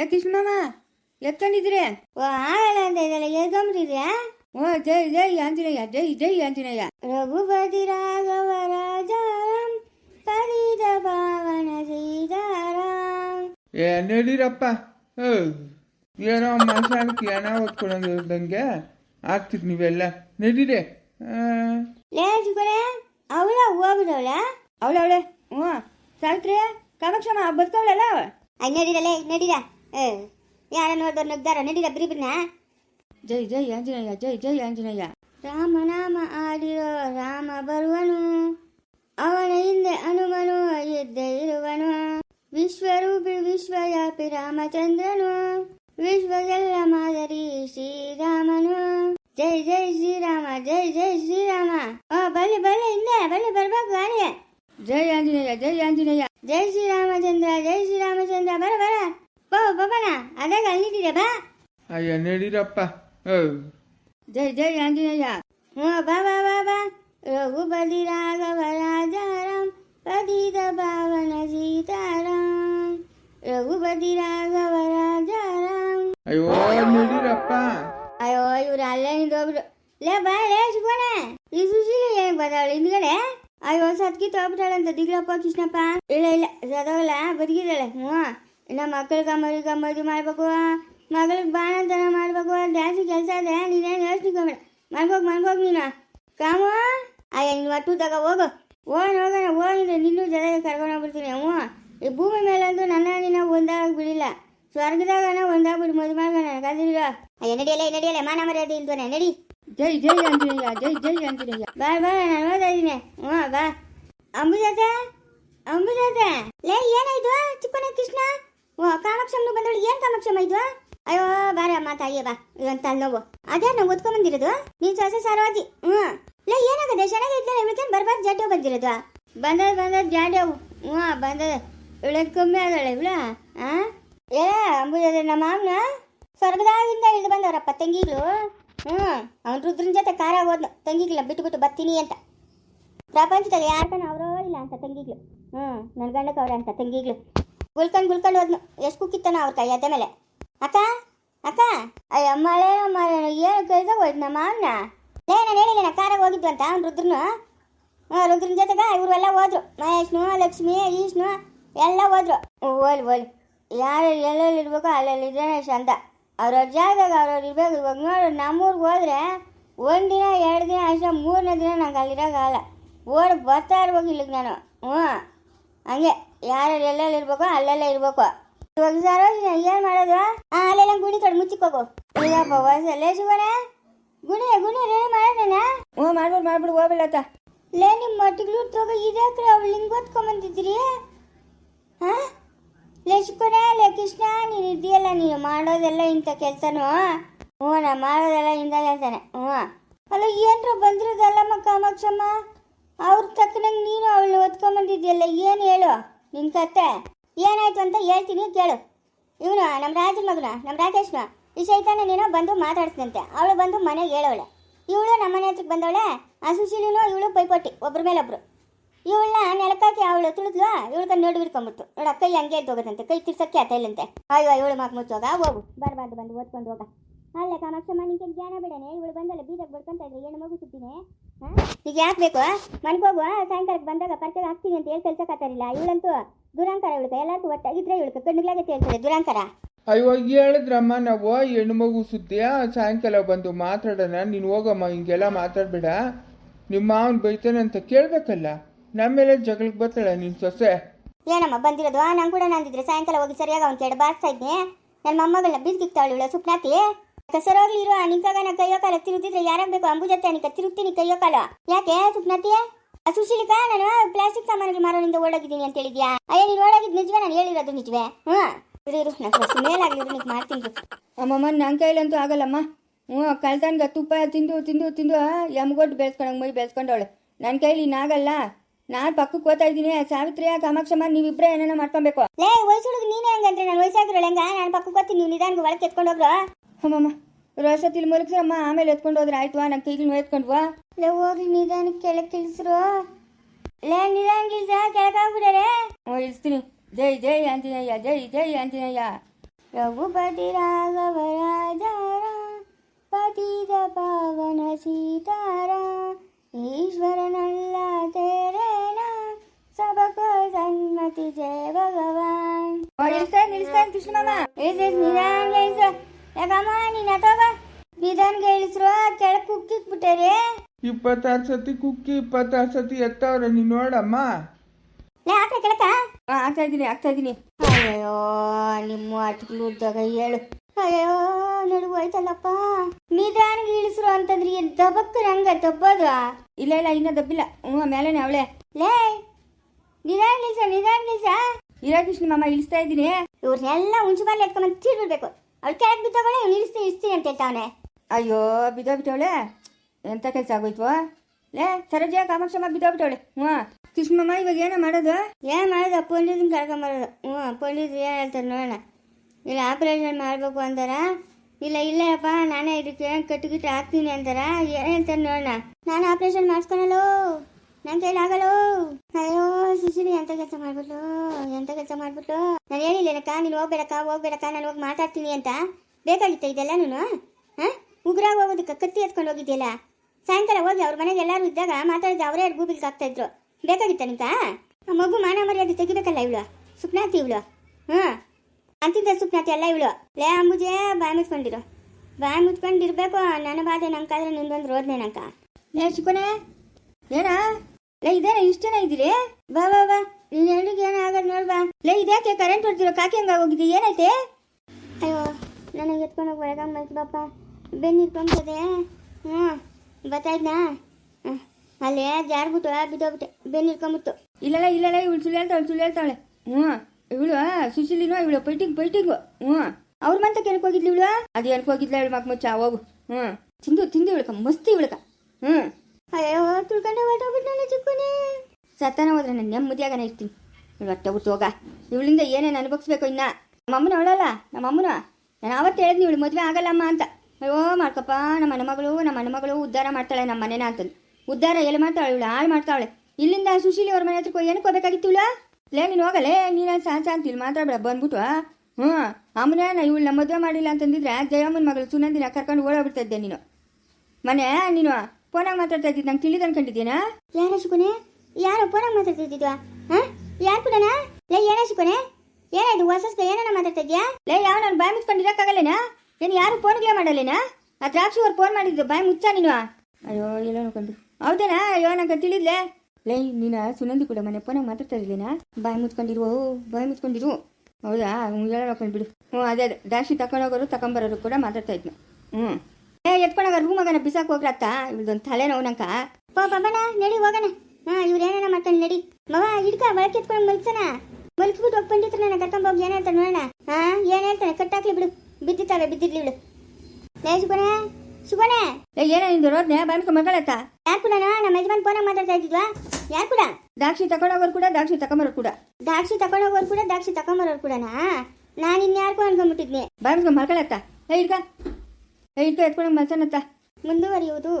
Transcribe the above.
ಯಾಕೆ ಮಾಮ ಎತ್ಕೊಂಡಿದ್ದೀರಿ? ಓ ಆಳ ಅಂತ ಇದೆಲ್ಲ ಎದ್ಕೊಂಬಿಟ್ಟಿದ್ಯಾ ಓ ಜೈ ಜೈ ಆಂಜನೇಯ ಜೈ ಜೈ ಆಂಜನೇಯ. ರಘುಪತಿ ರಾಘವ ರಾಜಾರಾಮ್ ಪರಿದ ಪಾವನ ಸೀತಾರಾಮ್ ಏ ನಡೀರಪ್ಪ. ಏ, ಏನೋ ಮಸಾಲಕ್ಕೆ ಏನೋ ಓದ್ಕೊಳಂಗೆ ಆಗ್ತಿರ್ ನೀವೆಲ್ಲ. ನಡೀರಿ. ಲೇ ಚಿಕ್ಕಡೆ ಅವಳ ಹೋಗ್ಬಿಡವಳ ಅವಳ ಅವಳೆ. ಹ್ಞೂ ಸಾವಿತ್ರಿ ಕಾಮಾಕ್ಷಮ್ಮ ಬದುಕವಳಲ್ಲ ಅದ್ ನಡೀರಲೇ ನಡೀರ. ಏ ಯಾರ ನೋಡಿದವ್ರು ನಗ್ದಾರ? ನಡೀರ ಬಿರಿ ಬಿರ್ನ? ಜೈ ಜೈ ಆಂಜನೇಯ ಜೈ ಜೈ ಆಂಜನೇಯ. ರಾಮನಾಮ ಆಡಿರೋ ರಾಮ ಬರುವನು. ಅವನ ಹಿಂದೆ ಹನುಮನು ಇದ್ದೇ ಇರುವನು. ವಿಶ್ವರೂಪಿ ವಿಶ್ವವ್ಯಾಪಿ ರಾಮಚಂದ್ರನು. ವಿಶ್ವದೆಲ್ಲ ಮಾದರಿ ಶ್ರೀರಾಮನು. ಜೈ ಜೈ ಶ್ರೀರಾಮ ಜೈ ಜೈ ಶ್ರೀರಾಮ ಓ ಬಲ್ಲಿ ಬಲ್ಲಿ ಹಿಂದೆ ಬಲ್ಲಿ ಬರ್ಬೇಕು ಗಾಡಿ ಜೈ ಆಂಜನೇಯ ಜೈ ಆಂಜನೇಯ ಜೈ ಶ್ರೀರಾಮಚಂದ್ರ ಜೈ ಶ್ರೀರಾಮಚಂದ್ರ ಬರ ಬರ ಬಾ ಬಬ್ಬನ ಅದಾಗ ಅಲ್ಲಿದ್ದೀರ ಬಾ ಅಯ್ಯ ನಡೀರಪ್ಪ ಏ, ಜೈ ಜೈ ಆಂಜನೇಯ ಹ್ಞೂ ಬಾ ಬಾ ಬಾ ಬಾ ರಘುಪತಿ ರಾಘವ ರಾಜಾರಾಮ್ ಪತಿತ ಪಾವನ ಸೀತಾರಾಮ್ ರಘುಪತಿ ರಾಘವ ರಾಜಾರಾಮ್ ಅಯ್ಯೋ ನಡೀರಪ್ಪ ಅಯ್ಯೋ ಇವ್ರು ಅಲ್ಲೇ ನಿಂತೋಗ್ಬಿಟ್ಟು ಲೇ ಬಾ ಲೇ ಸುಗೋಣೆ ಈ ಸುಶೀಲ ಏನ್ ಬಂದವಳು ಹಿಂದ್ಗಡೆ ಅಯ್ಯೋ ಸತ್ಕಿ ತೋಗ್ಬಿಟ್ಟಾಳಂತ ದಿಗ್ಲಪ್ಪ ಕೃಷ್ಣಪ್ಪ ಇಲ್ಲ ಇಲ್ಲ ಸದವಲ್ಲ ಬದುಕಿದ್ದಾಳೆ ಹ್ಞೂ ಇನ್ನ ಮಕ್ಕಳಿಗೆ ಮರಿಗೆ ಮದುವೆ ಮಾಡ್ಬೇಕು ಮಗಳಿಗೆ ಬಾಣಂತನ ಮಾಡ್ಬೇಕು ಜಾಸ್ತಿ ಕೆಲಸ ಇದೆ ನೀನೇನು ಯೋಚನೆ ಮಲ್ಕೋಗಿ ಮಲ್ಕೋಗಿ ನೀನು. ಕಾಮ? ಅಯ್ಯ ನೀನು ಒಟ್ಟು ತಗ ಹೋಗು. ಹೋಗೋಣ ಹೋಗೋಣ ಹೋಗಿದ್ರೆ ನಿನ್ನೂ ಜೊತೆಗೆ ಕರ್ಕೊಂಡು ಹೋಗ್ಬಿಡ್ತೀನಿ ಹ್ಞೂ. ಈ ಭೂಮಿ ಮೇಲಂತೂ ನನ್ನ ನಿನ್ನ ಒಂದಾಗಿ ಬಿಡಿಲ್ಲ. ಸ್ವರ್ಗದಾಗನ ಒಂದಾಗ್ಬಿಟ್ಟು ಮದುವೆ ಮಾಡೋಣ ಕದಿಲ್ಲ ಅಯ್ಯ ನಡಿಯಲ್ಲ ನಡಿಯಲ್ಲ ಮಾನ ಮರ್ಯಾದೆ ಇಲ್ದೋನೆ ನಡಿ. ಜೈ ಜೈ ಅಂತೀನಿಯ ಜೈ ಜೈ ಅಂತೀನಿಯ ಬಾ ಬಾ ನಾನು ಓದ್ತಾ ಇದ್ದೀನಿ. ಹ್ಞೂ ಬಾ. ಅಂಬುಜಾತ ಅಂಬುಜಾತ ಲೇ ಏನಾಯ್ತು ಚಿಕ್ಕನ ಕೃಷ್ಣ? ಓ ಕಾಮಾಕ್ಷಮ್ಮ ಬಂದವಳು ಏನು ಕಾಮಾಕ್ಷಮ್ಮ ಇದು? ಅಯ್ಯೋ, ಬಾರ ಅಮ್ಮ, ತಾಯಿಯೇ ಬಾ. ಇವಂತ ತಲೆನೋವು ಅದೇ ನಾವು ಓದ್ಕೊಂಡ್ ಬಂದಿರೋದು? ನೀನ್ ಸೊಸೆ ಸರೋಜಿ. ಹ್ಞೂ ಲೇ, ಏನಾಗದೆ? ಚೆನ್ನಾಗಿದ್ದೆ ಇವಳಿಗೇನು ಬರ್ಬಾರ್ದು ಜಾಡ್ಯ ಬಂದಿರೋದು. ಬಂದದ ಬಂದದ ಜಾಡ್ಯವು ಹ್ಞೂ ಬಂದದ. ಇವಳಕ್ಕೆ ಕಮ್ಮಿ ಆದಳೆ ಇವಳ? ಆ? ಏ ಅಂಬುದಾದ್ರೆ ನಮ್ಮ ಮಾವನ ಸ್ವರ್ಗದಾಗಿಂದ ಇಳಿದು ಬಂದವರಪ್ಪ, ತಂಗಿಗಳು. ಹ್ಞೂ ಅವ್ನು ರುದ್ರನ ಜೊತೆ ಕಾರ ಹೋದ್ನು ತಂಗಿಗಳ ಬಿಟ್ಟು ಬಿಟ್ಟು ಬರ್ತೀನಿ ಅಂತ. ಪ್ರಪಂಚದಲ್ಲಿ ಯಾರ್ಕನ ಅವರೋ ಇಲ್ಲ ಅಂತ ತಂಗಿಗಳು. ಹ್ಞೂ ನನ್ನ ಗಂಡಕ್ಕೆ ಅವ್ರೆ ಅಂತ ತಂಗಿಗಳು. ಗುಲ್ಕಂಡ್ ಗುಲ್ಕಂಡ್ ಹೋದ್ನು ಎಷ್ಟು ಕುಕ್ಕಿತ್ತಾನ ಅವ್ರ ಕೈ ಅದ ಮೇಲೆ. ಅಕ್ಕ? ಅಕ್ಕ? ಅಯ್ಯ, ಮಳೆ ಮಳೆ ಏನು ಕಳ್ದಾಗ ಹೋಯ್ತು ನಮ್ಮ ಅವನ್ನ ಲೇ, ನಾನು ಹೇಳಿಲ್ಲ ಕಾರಾಗ ಹೋಗಿದ್ದು ಅಂತ ಅವ್ನು ರುದ್ರನು. ರುದ್ರನ ಜೊತೆಗೆ ಇವರೆಲ್ಲ ಹೋದ್ರು. ಮಹೇಶ್ನು, ಲಕ್ಷ್ಮಿ, ಈಶ್ನು, ಎಲ್ಲ ಹೋದ್ರು. ಓಲ್ ಓಲ್ ಯಾರು ಎಲ್ಲೆಲ್ಲಿ ಇರ್ಬೇಕೋ ಅಲ್ಲೆಲ್ಲಿ ಇದ್ರೆ ಚಂದ ಅವ್ರವ್ರ ಜಾಗದಾಗ ಅವ್ರವ್ರು ಇರ್ಬೇಕು. ಇವಾಗ ನೋಡು, ನಮ್ಮೂರಿಗೆ ಹೋದ್ರೆ ಒಂದು ದಿನ, ಎರಡು ದಿನ, ಅಷ್ಟೇ ಮೂರನೇ ದಿನ ನಂಗೆ ಅಲ್ಲಿರೋಕ್ಕಾಗಲ್ಲ ಓಡಿ ಬರ್ತಾ ಇರ್ಬೇಕು ಇಲ್ಲಿಗೆ ನಾನು. ಹ್ಞೂ ಹಂಗೆ, ಯಾರು ಎಲ್ಲೆಲ್ಲಿ ಇರ್ಬೇಕೋ ಅಲ್ಲೆಲ್ಲ ಇರ್ಬೇಕು. ಇವಾಗ ಸರೋಜಿನ ಏನು ಮಾಡೋದು ಅಲ್ಲೆಲ್ಲ ಗುಣಿ ಕಡೆ ಮುಚ್ಚಿಕೋಗು ಈಗಪ್ಪ ಹೊಸಲ್ಲೇ ಶಿವಣ ಗುಣಿ ಗುಣಿ ರೆಡಿ ಮಾಡೋಣ ಓ ಮಾಡ್ಬಿಡು ಮಾಡ್ಬಿಡು ಹೋಗ್ಬಿಡತ್ತ ಲೇ ನಿಮ್ಮ ಮಟ್ಟಿಗಳು ತಗೋ ಇದಕ್ಕೆ ಅವ್ಳು ಹಿಂಗೆ ಓದ್ಕೊಂಬಂದಿದ್ರಿ ಹಾಂ? ಲೇ ಶಿವಣ ಲೇ ಕೃಷ್ಣ ನೀನು ಇದೆಯಲ್ಲ ನೀನು ಮಾಡೋದೆಲ್ಲ ಇಂಥ ಕೆಲಸನೂ? ಹ್ಞೂ ನಾ ಮಾಡೋದೆಲ್ಲ ಇಂಥ ಕೆಲಸನೇ. ಹ್ಞೂ. ಅಲ್ಲ ಏನ್ರ ಬಂದಿರೋದಲ್ಲಮ್ಮ ಕಾಮಾಕ್ಷಮ್ಮ ಅವ್ರ ತಕ್ಕನಂಗೆ ನೀನು ಅವಳು ಓದ್ಕೊಂಬಂದಿದ್ಯಲ್ಲ ಏನು ಹೇಳು? ನಿನ್ನ ಕತೆ? ಏನಾಯ್ತು ಅಂತ ಹೇಳ್ತೀನಿ, ಕೇಳು. ಇವನು ನಮ್ಮ ರಾಜನ ಮಗನ ನಮ್ಮ ರಾಕೇಶ್ನ. ಈ ಶೈತಾನ ನೀನು ಬಂದು ಮಾತಾಡ್ತಂತೆ ಅವಳು ಬಂದು ಮನೆಗೆ ಹೇಳವಳೆ ಇವಳು ನಮ್ಮ ಮನೆ ಹತ್ರಕ್ಕೆ ಬಂದವಳೆ, ಆ ಸುಶೀಲಿನೂ ಇವಳು ಪೈಪೋಟಿ, ಒಬ್ರ ಮೇಲೊಬ್ರು. ಇವಳನ್ನ ನೆಲಕ್ಕಾಕಿ ಅವಳು ತುಳಿದ್ಲು ಇವಳ್ಕ ನೋಡಿ ಬಿಡ್ಕೊಂಬಿಟ್ಟು ನೋಡ ಕೈ ಹಂಗೆ ಹೋಗೋದಂತೆ ಕೈ ತಿರ್ಸಕ್ಕೆ ಆತ ಇಲ್ಲಂತೆ. ಅಯ್ಯೋ, ಇವಳು ಮಾತು ಮುಚ್ಚೋಗ ಹೋಗು ಬರಬಾರ್ದು ಬಂದು ಓದ್ಕೊಂಡು ಹೋಗ. ಅಲ್ಲ ಕಾಮಾಕ್ಷಮ್ಮ ನಿಂಗೆ ಜ್ಞಾನ ಬಿಡನೆ? ಇವಳು ಬಂದಲ್ಲ ಬೀದಕ್ಕೆ ಬಡ್ಕೊಂತ ಇದ್ರೆ ಏನು ಮಗು ಸುತ್ತೀನಿ ಈಗ ಯಾಕೆ ಬೇಕು ಮನ್ಕೋಗುವ ಸಾಯಂಕಾಲಕ್ಕೆ ಬಂದಾಗ ಪರಿಚಯ ಹಾಕ್ತೀನಿ ಅಂತ ಹೇಳಿ ಕೆಲ್ಸಕ್ಕಾತಾರಿಲ್ಲ ಇವಳಂತೂ ದುರಂಕಾರ ಹೇಳ್ತಾ ಎಲ್ಲಾರು ಒಟ್ಟು ಒಟ್ಟಾಗಿದ್ರೆ ಇವಳಕ ಕಣ್ಣಿಗ್ಲಾಗೆ ಹೇಳ್ತಾರೆ ದುರಂಕಾರ. ಅಯ್ಯೋ ಹೇಳಿದ್ರಮ್ಮ ನಾವು. ಹೆಣ್ಣು ಮಗು ಸುದ್ದಿಯ ಸಾಯಂಕಾಲ ಬಂದು ಮಾತಾಡೋಣ. ನೀನು ಹೋಗಮ್ಮ ಹಿಂಗೆಲ್ಲ ಮಾತಾಡಬೇಡ. ನಿಮ್ಮ ಮಾವನ ಬೈತಾನೆ ಅಂತ ಕೇಳಬೇಕಲ್ಲ. ನಮ್ಮೇಲೆ ಜಗಳಕ್ಕೆ ಬರ್ತಾಳೆ ನಿನ್ನ ಸೊಸೆ. ಏನಮ್ಮ ಬಂದಿರೋದು? ನಂಗೆ ಕೂಡ ನಂದಿದ್ರೆ. ಸಾಯಂಕಾಲ ಹೋಗಿ ಸರಿಯಾಗಿ ಅವ್ನು ಕೇಳಿ. ಬಾರಿಸ್ತಾ ಇದ್ದೆ ನನ್ನ ಮೊಮ್ಮಗಳನ್ನ ಬೀದ್ಕಿಕ್ತಾವಳು ಇವಳು ಸುಪ್ನಾತಿ. ಕಸರೋಗ್ಲಿ ಇರೋ ನಿಂತಾಗ ನಾ ಕೈಯೋ ಕಾಲ ತಿರುತ್ತಿದ್ರೆ ಯಾರಾಗಬೇಕು? ಅಂಬುಜತ್ತೆ ಅನಿಕ ತಿರುತ್ತೀನಿ ಕೈಯೋ ಕಾಲ. ಯಾಕೆ? ಸುಪ್ನತಿಯ ಸುಶೀಲಿಕಾ ನಾನು ಪ್ಲಾಸ್ಟಿಕ್ ಸಾಮಾನುಗಳು ಮಾರೋನಿಂದ ಓಡೋಗಿದ್ದೀನಿ ಅಂತ ಹೇಳಿದ್ಯಾ? ಅಯ್ಯ ನೀನು ಓಡೋಗಿದ್ದು ನಿಜವೇ? ನಾನು ಹೇಳಿರೋದು ನಿಜವೇ. ಹ್ಞೂ. ಇರು ನಾನು ಸ್ವಲ್ಪ ನಿಮ್ಗೆ ಮಾಡ್ತೀನಿ. ಅಮ್ಮಮ್ಮ ನನ್ನ ಕೈಲಂತೂ ಆಗಲ್ಲಮ್ಮ. ಹ್ಞೂ ಕಳ್ತನ್ಗ ತುಪ್ಪ ತಿಂದು ತಿಂದು ತಿಂದು ಎಮ್ಗೊಟ್ಟು ಬೆಳೆಸ್ಕೊಂಡಂಗೆ ಮೈ ಬೆಳೆಸ್ಕೊಂಡವಳು. ನನ್ನ ಕೈಲಿ ಇನ್ನಾಗಲ್ಲ ನಾನು ಪಕ್ಕಕ್ಕೆ ಓದ್ತಾ ಇದ್ದೀನಿ. ಸಾವಿತ್ರಿ ಕಾಮಾಕ್ಷಮ್ಮ ನೀವಿಬ್ಬರ ಏನೇನೋ ಮಾಡ್ಕೊಬೇಕು. ಲೇ ವಯಸ್ಸು ನೀನೇ ಹಂಗಂದ್ರೆ? ನಾನು ವಯಸ್ಸಾಗಿರೋಳು ಹೆಂಗ? ನಾನು ಪಕ್ಕಕ್ಕೆ ಓದ್ತೀನಿ ನೀವು ನಿಧಾನಕ್ಕೆ ಒಳಗೆ ಎತ್ಕೊಂಡು ಹೋಗ್ರು ಅಮ್ಮಮ್ಮ ರೋಸತಿಲ್ ಮಲಗ್ಸಮ್ಮ ಆಮೇಲೆ ಎತ್ಕೊಂಡು ಹೋದ್ರೆ ಆಯ್ತು ನನ್ನ ಕೈಗಳು ಎತ್ಕೊಂಡ್ವಾ ಲೇ ಹೋಗ್ಲಿ ನಿಧಾನಕ್ಕೆ ಕೆಳಗೆ ತಿಳಿಸ್ರು. ಲೇ ನಿಧಾನ ಇಳಿಸ ಕೆಳಗೆ ಆಗ್ಬಿಡರೆ. ಹ್ಞೂ ಇಳಿಸ್ತೀನಿ. ಜೈ ಜೈ ಆಂಜನೇಯ ಜೈ ಜೈ ಆಂಜನೇಯ. ರಘುಪತಿ ರಾಘವ ರಾಜಾರ ಪತಿತ ಪಾವನ ಸೀತಾರ ಈಶ್ವರನಲ್ಲ ತೇರೇನ ಸಬಕ ಸನ್ಮತಿ ಜಯ ಭಗವಾನ್. ನಿಲ್ಸ್ತಾ ನಿಲ್ಸ್ತಾ ಕೃಷ್ಣ ಮಾಮ ನಿಧಾನ ಯಾಕಮ್ಮ ನೀನು ತಗೋ ನಿಧಾನ ಇಳಿಸ್ರು ಕೆಳಗೆ ಕುಕ್ಕಿಕ್ಬಿಟ್ಟರೆ ಇಪ್ಪತ್ತಾರು ಸತಿ ಕುಕ್ಕಿ ಇಪ್ಪತ್ತಾರು ಸತಿ ಎತ್ತವ್ರೆ ನೀನು ನೋಡಮ್ಮ. ಲೇ ಹಾಕ್ರೆ ಕೆಳಕ ಆಗ್ತಾ ಇದ್ದೀನಿ ಆಗ್ತಾ ಇದ್ದೀನಿ ಅಯ್ಯೋ ನಿಮ್ಮ ಅಟ್ಗಳು ಉದ್ದಾಗ ಹೇಳು. ಅಯ್ಯೋ ನಡುವು ಆಯ್ತಲ್ಲಪ್ಪ ನಿಧಾನಿಗೆ ಇಳಿಸ್ರು ಅಂತಂದ್ರೆ ಏನ್ ದಬಕ್ಕ ನಂಗ ದಬ್ಬದು? ಇಲ್ಲ ಇಲ್ಲ ಇನ್ನೂ ದಬ್ಬಿಲ್ಲ. ಹ್ಞೂ ಮೇಲೆನೆ ಅವಳೆ. ಲೇ ನಿಧಾನ ನಿಲ್ಸ ನಿಧಾನ ನಿಲ್ಸ. ಇರೋ ಕೃಷ್ಣ ಮಾಮ ಇಳಿಸ್ತಾ ಇದ್ದೀನಿ ಇವ್ರನ್ನೆಲ್ಲ ಉಂಚು ಮಾಡಿ ಎತ್ಕೊಂಬಂದು ಚೀಡ್ಬಿಡ್ಬೇಕು ಅವ್ಳು ಕೆಳಗೆ ಬಿದ್ದವಳೆ ಇಳಿಸ್ತೀನಿ ಇಳಿಸ್ತೀನಿ ಅಂತ ಹೇಳ್ತಾವನೆ. ಅಯ್ಯೋ ಬಿದ್ದೋಗ್ಬಿಟ್ಟವಳೆ. ಎಂಥ ಕೆಲಸ ಆಗೋಯ್ತು? ಲೇ ಸರೋಜ ಕಾಮಾಕ್ಷಮ್ಮ ಬಿದ್ದೋಗ್ಬಿಟ್ಟವಳೆ. ಹ್ಞೂ. ಕೃಷ್ಣಮ್ಮ ಇವಾಗ ಏನೋ ಮಾಡೋದು? ಏನು ಮಾಡೋದು? ಪಂಡಿತನ ಕರ್ಕೊಂಬರೋದು ಹ್ಞೂ ಪೊಲೀಸ್ ಏನು ಹೇಳ್ತಾರೆ ನೋಡೋಣ. ಇಲ್ಲ ಆಪರೇಷನ್ ಮಾಡಬೇಕು ಅಂತಾರ ಇಲ್ಲ ಇಲ್ಲಪ್ಪ ನಾನೇ ಇದಕ್ಕೆ ಕಟ್ಟಿಗಿಟ್ಟು ಹಾಕ್ತೀನಿ ಅಂತಾರ ಏನು ಹೇಳ್ತಾರೆ ನೋಡೋಣ. ನಾನು ಆಪರೇಷನ್ ಮಾಡಿಸ್ಕೊಳಲು ನನ್ನ ಕೈಲಿ ಹಲೋ ಅಯ್ಯೋ ಸುಶೀಲಿ ಎಂತ ಕೆಲಸ ಮಾಡ್ಬಿಟ್ಲು? ಎಂತ ಕೆಲಸ ಮಾಡ್ಬಿಟ್ಲು? ನಾನು ಹೇಳಿಲ್ಲೇನಕ್ಕ ನೀನು ಹೋಗ್ಬೇಡಕ್ಕ ಹೋಗ್ಬೇಡಕ್ಕ, ನಾನು ಹೋಗಿ ಮಾತಾಡ್ತೀನಿ ಅಂತ. ಬೇಕಾಗಿತ್ತ ಇದೆಲ್ಲ ನೀನು? ಹಾಂ? ಉಗ್ರಾಗ ಹೋಗೋದಕ್ಕೆ ಕತ್ತಿ ಎತ್ಕೊಂಡು ಹೋಗಿದ್ಯಲ್ಲ? ಸಾಯಂಕಾಲ ಹೋಗಿ ಅವ್ರ ಮನೆಗೆ ಎಲ್ಲರೂ ಇದ್ದಾಗ ಮಾತಾಡಿದ ಅವರೇ ಗೂಬಿಲ್ಗೆ ಆಗ್ತಾ ಇದ್ರು. ಬೇಕಾಗಿತ್ತ ಆ ಮಗು ಮಾನ ಮರ್ಯಾದೆ ತೆಗಿಬೇಕಲ್ಲ ಇವಳು? ಸುಪ್ನಾತಿ ಇವಳು? ಹ್ಞೂ ಅಂತಿದ್ದ ಸುಪ್ನಾತಿ ಅಲ್ಲ ಇವಳು? ಲೇ, ಅಂಬುಜೆ, ಬಾಯಿ ಮುಚ್ಕೊಂಡಿರು. ಬಾಯಿ ಮುಚ್ಕೊಂಡಿರ್ಬೇಕು, ನನ್ನ ಬಾಧೆ ನಂಗಾದ್ರೆ ನಿಂದೊಂದು ರೋದ್ನೆ ನಂಕ ಲೇ, ಚಿಕ್ಕನೆ. ಏನಾ? ಲೇ ಇದೇನ ಇಷ್ಟೇನ ಇದ್ದೀರಿ? ಬಾ ಬಾ ಬಾ. ನಿನ್ನ ಹೆಣ್ಣಿಗೆ ಏನಾಗದ್ ನೋಡ್ಬಾ ಲೇ ಇದ್ಯಾಕೆ ಕರೆಂಟ್ ಹೊಡ್ತಿರೋ? ಕಾಕಿ ಹಂಗ ಹೋಗಿದ್ದಿ ಏನೈತೆ ಅಯ್ಯೋ ನನಗೆ ಎತ್ಕೊಂಡು ಹೋಗಿ ಒಳಗಂಗ್ ಮಲ್ತು ಬಾಪ. ಬೆನ್ನು ಇಟ್ಕೊಂಬಿಟ್ಟದೆ ಹ್ಞೂ ಬತ್ತಾಯ್ತಾ ಅಲ್ಲೇ ಜಾರ್ಬಿಟ್ಟು ಬಿದ್ದೋಗ್ಬಿಟ್ಟೆ. ಬೆನ್ನು ಇಟ್ಕೊಂಬಿಟ್ಟು. ಇಲ್ಲಲ್ಲ ಇಲ್ಲಲ್ಲ ಇವಳು ಸುಳ್ಳು ಹೇಳ್ತಾಳೆ ಸುಳ್ಳು ಹೇಳ್ತಾಳೆ. ಹ್ಞೂ ಇವಳು ಸುಶೀಲಿನೋ ಇವಳು ಪೈಟಿಂಗ್ ಪೈಟಿಂಗು. ಹ್ಞೂ ಅವ್ರ ಮಂತಕ್ಕೆ ಏನಕ್ಕೆ ಹೋಗಿದ್ಲು ಇವಳು? ಅದು ಏನಕ್ಕೆ ಹೋಗಿದ್ಲ ಇವಳು ಮಕ್ ಮುಚ್ಚ ಹೋಗು. ಹ್ಞೂ ತಿಂದು ತಿಂದು ಇವಳಕ ಮಸ್ತಿ ಇವಳಕ ಹ್ಞೂ ಅಯ್ಯೋ ಸತ್ತಾನ ಹೋದ್ರೆ ನಾನು ನೆಮ್ಮದಿಯಾಗನೇ ಇರ್ತೀನಿ ಇವಳು ಹೊಟ್ಟೆ ಬಿಟ್ಟು ಹೋಗ ಇವಳಿಂದ ಏನೇನು ಅನುಭವಿಸ್ಬೇಕು ಇನ್ನ ನಮ್ಮ ಅಮ್ಮನ ಅವಳಲ್ಲ ನಮ್ಮ ಅಮ್ಮನ ನಾನು ಆವತ್ತು ಹೇಳಿದ್ನಿ ಇವಳು ಮದುವೆ ಆಗಲ್ಲಮ್ಮ ಅಂತ ಅಯ್ಯೋ ಮಾಡ್ಕಪ್ಪ, ನಮ್ಮ ಮಗಳು ನಮ್ಮ ಮಗಳು ಉದ್ಧಾರ ಮಾಡ್ತಾಳೆ ನಮ್ಮ ಮನೇನ ಅಂತಂದು ಉದ್ಧಾರ ಎಲ್ಲಿ ಮಾಡ್ತಾಳೆ ಇವಳು ಹಾಳು ಮಾಡ್ತಾಳೆ ಇಲ್ಲಿಂದ ಸುಶೀಲಿ ಅವ್ರ ಮನೆ ಹತ್ರಕ್ಕೆ ಏನಕ್ಕೆ ಹೋಗ್ಬೇಕಾಗಿತ್ತು ಲೇ ನೀನು ಹೋಗಲೇ ನೀನು ಸಾಂಚ ಮಾತ್ರ ಮಾತಾಡ್ಬೇಡ, ಬಂದ್ಬಿಟ್ಟು ಹ್ಞೂ ಅಮ್ಮನ ಇವಳು ನಮ್ಮ ಮದುವೆ ಮಾಡಿಲ್ಲ ಅಂತಂದಿದ್ರೆ ಜಯಮ್ಮನ ಮಗಳು ಸುನಂದಿನ ಕರ್ಕೊಂಡು ಓಡೋಗ್ಬಿಡ್ತಾ ಇದ್ದೆ ನೀನು. ಮನೆ, ನೀನು ಫೋನಾಗ ಮಾತಾಡ್ತಾ ಇದ್ದಿದ್ದು ನಂಗೆ ತಿಳಿದು ಅನ್ಕೊಂಡಿದ್ದೀನಾ? ಯಾರ ಶಿಕೋನೆ ಯಾರು ಫೋನಾಗ ಮಾತಾಡ್ತಿದ್ದಿದ್ವಾ ಹಾಂ? ಯಾರು ಕೂಡ ಲೇ ಏನ ಶಿಕೋನೆ ಏನಾಯ್ತು ಹೊಸಸ್ಕ ಏನೇನ ಮಾತಾಡ್ತಾ ಇದೆಯಾ? ಲೇ ಯಾವ ನಾನು ಬಾಯಿ ಮುಚ್ಕೊಂಡಿರಕ್ಕಾಗಲ್ಲೇನಾ ಏನು ಯಾರು ಫೋನ್ಗಳೇ ಮಾಡಲ್ಲೇನಾ? ಆ ದ್ರಾಕ್ಷಿ ಅವ್ರು ಫೋನ್ ಮಾಡಿದ್ದು ಬಾಯಿ ಮುಚ್ಚ ನೀನು? ಅಯ್ಯೋ ಎಲ್ಲ ನೋಡ್ಕೊಂಡು ಹೌದೇನಾ? ಅಯ್ಯೋ ನಂಗೆ ತಿಳಿದ್ಲೆ. ಲೇ ನೀನು ಸುನಂದಿ ಕೂಡ ಮನೆ ಫೋನಾಗ ಮಾತಾಡ್ತಾ ಇರ್ಲೇನಾ ಬಾಯಿ ಮುಚ್ಕೊಂಡಿರು ಬಾಯಿ ಮುಚ್ಕೊಂಡಿರು. ಹೌದಾ? ಹ್ಞೂ ಎಲ್ಲ ನೋಡ್ಕೊಂಡು ಬಿಡು. ಹ್ಞೂ ಅದೇ ಅದೇ. ದ್ರಾಕ್ಷಿ ತಗೊಂಡೋಗೋರು ತಗೊಂಬರೋರು ಕೂಡ ಮಾತಾಡ್ತಾ ಇದ್ನು. ಹ್ಞೂ ಏ ಎತ್ಕೊಂಡೋಗ ರೂಮಗನ ಬಿಸಾಕ್ ಹೋಗ್ರತ್ತ ಇವ್ರದ್ದೊಂದು ತಲೆ ನೋವು ನಂಕ ಪೋ ಪಪ್ಪನ ನಡಿ ಹೋಗೋಣ. ಹಾ ಇವ್ರು ಏನೇನ ಮಾಡ್ತಾನೆ ನಡಿ. ಮವ ಹಿಡ್ಕ ಬಳಕೆ ಎತ್ಕೊಂಡು ಮಲ್ಸನ ಮಲ್ಸ್ಬಿಟ್ಟು ಹೋಗಿ ಪಂಡಿತ್ರ ನನ್ನ ಕರ್ಕೊಂಡ್ ಹೋಗಿ ಏನ್ ಹೇಳ್ತಾನೆ ನೋಡೋಣ. ಹಾ ಏನ್ ಹೇಳ್ತಾನೆ? ಕಟ್ಟಾಕ್ಲಿ ಬಿಡು. ಬಿದ್ದಿತ್ತಾವೆ ಬಿದ್ದಿರ್ಲಿ ಬಿಡು ನೇ ಶಿಕೋನೆ ಶಿಕೋನೆ ಏ ಏನೋ ನಿಂದು ರೋಡ್ನೆ ಮುಚ್ಕೊಂಡು ಮಗಳತ್ತ. ಯಾರು ಕೂಡ ನಮ್ಮ ಯಜಮಾನ್ ಫೋನಾಗ ಮಾತಾಡ್ತಾ ಇದ್ದಿದ್ವಾ? ಯಾರು ಕೂಡ? ದ್ರಾಕ್ಷಿ ತಗೊಂಡೋಗೋರು ಕೂಡ ದ್ರಾಕ್ಷಿ ತಗೊಂಬರೋರು ಕೂಡ. ದಾಕ್ಷಿ ತಗೊಂಡೋಗೋರು ಕೂಡ ದಾಕ್ಷಿ ತಗೊಂಬರೋರು ಕೂಡನಾ? ನಾನು ಇನ್ಯಾರ್ಗೂ ಅನ್ಕೊಂಡ್ಬಿಟ್ಟಿದ್ನಿ ಬಾಯಿ ಮಗಳತ್ತ. ಏ ಇಡ್ಕ ಇಡ್ಕ ಎತ್ಕೊಂಡು ಮಲ್ಸನತ್ತ ಮುಂದುವರಿಯುವುದು.